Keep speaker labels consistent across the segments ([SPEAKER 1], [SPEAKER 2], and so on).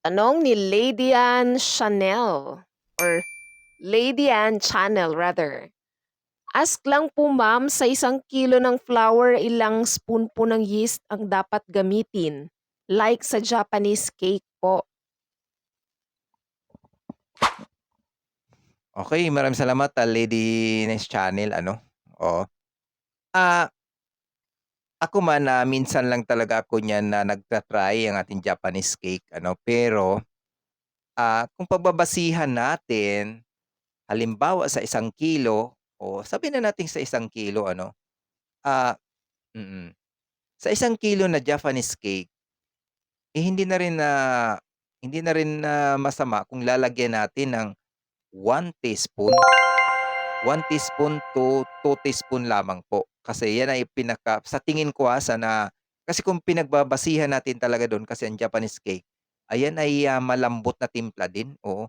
[SPEAKER 1] Tanong ni Lady Anne Chanel or Lady Anne Channel rather. Ask lang po ma'am, sa isang kilo ng flour, ilang spoon po ng yeast ang dapat gamitin? Like sa Japanese cake po.
[SPEAKER 2] Okey, maraming salamat, ah, Lady Nice Channel ano, oo. Ah ako man, ah, minsan lang talaga ako niyan na nagta-try ang ating Japanese cake ano, pero, ah, kung pagbabasihan natin, halimbawa sa isang kilo o sabihin na nating sa isang kilo ano, ah mm. Sa isang kilo na Japanese cake eh, hindi na rin na hindi na rin na masama kung lalagyan natin ng 1 teaspoon, 1 teaspoon to 2 teaspoon lamang po. Kasi yan ay pinaka sa tingin ko, ah, sa na kasi kung pinagbabasihan natin talaga dun kasi ang Japanese cake, ayan ay, ah, malambot na timpla din, oo.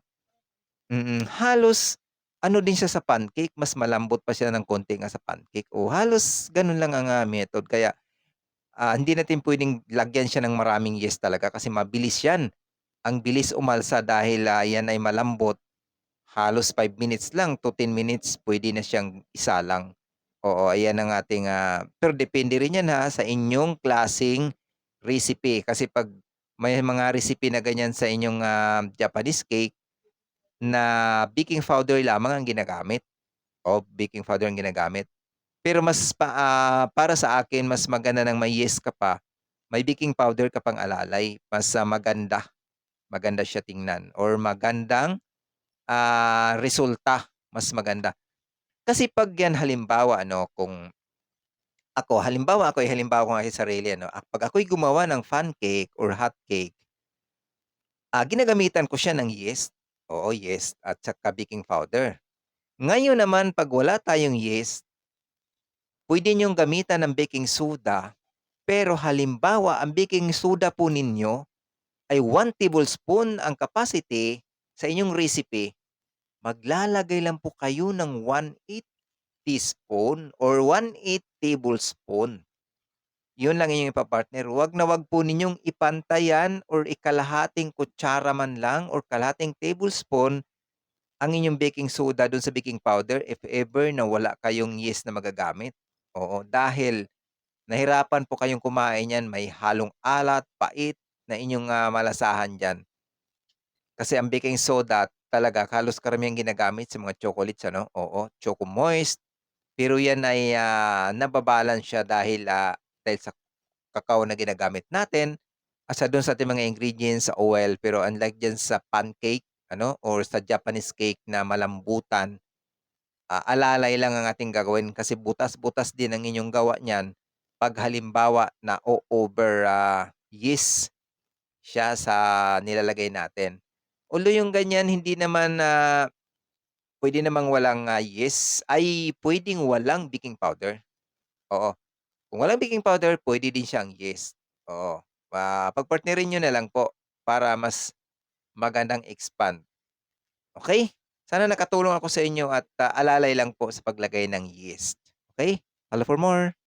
[SPEAKER 2] Mm, halos ano din siya sa pancake, mas malambot pa siya ng konti nga sa pancake o halos ganun lang ang, ah, method kaya, ah, hindi natin puwedeng lagyan siya ng maraming yeast talaga kasi mabilis yan. Ang bilis umalsa dahil, ah, yan ay malambot, halos 5 minutes lang to 10 minutes puwede na siyang isalang. Oo, ayan ang ating, ah pero depende rin yan, ha, sa inyong klaseng recipe kasi 'pag may mga recipe na ganyan sa inyong, ah, Japanese cake na baking powder lamang ang ginagamit o baking powder ang ginagamit. Pero mas pa ah, para sa akin mas maganda ng may yeast ka pa, may baking powder ka pang alalay, mas, ah, maganda. Maganda siya tingnan or magandang, ah, resulta, mas maganda. Kasi 'pag yan halimbawa ano, kung ako, halimbawa ako, ihalimbawa ko ang aking sarili ano, ah, 'pag ako'y gumawa ng fun cake or hot cake ah, ginagamitan ko siya ng yeast, oo, yeast at saka baking powder. Ngayon naman 'pag wala tayong yeast puwede niyong gamitan ng baking soda, pero halimbawa ang baking soda po ninyo ay 1 tablespoon ang capacity sa inyong recipe, maglalagay lang po kayo ng 1/8 teaspoon or 1/8 tablespoon. Yun lang inyong ipa-partner, wag na wag po ninyong ipantay yan or ikalahating kutsara man lang or kalahating tablespoon ang inyong baking soda dun sa baking powder if ever na wala kayong yeast na magagamit. Oo, dahil nahirapan po kayong kumain niyan, may halong alat, pait na inyong, ah, malasahan diyan. Kasi ang baking soda talaga halos karamihang ginagamit sa mga chocolates ano, oo, Choco Moist. Pero yan ay, ah, naba-balance siya dahil, ah, dahil sa kakao na ginagamit natin at sa dun sa ating mga ingredients sa oil. Pero unlike diyan sa pancake ano or sa Japanese cake na malambutan, ah, alalay lang ang ating gagawin kasi butas-butas din ang inyong gawa niyan 'pag halimbawa na-o-over, ah, yeast siya sa nilalagay natin. Although yung ganyan hindi naman, ah, puwede namang walang, ah, yeast ay puwedeng walang baking powder. Oo, kung walang baking powder puwede din siyang yeast, oo. Ah, pagpartnerin niyo na lang po para mas magandang expand. Okey, sana nakatulong ako sa inyo at, ah, alalay lang po sa paglagay ng yeast, okey? Follow for more.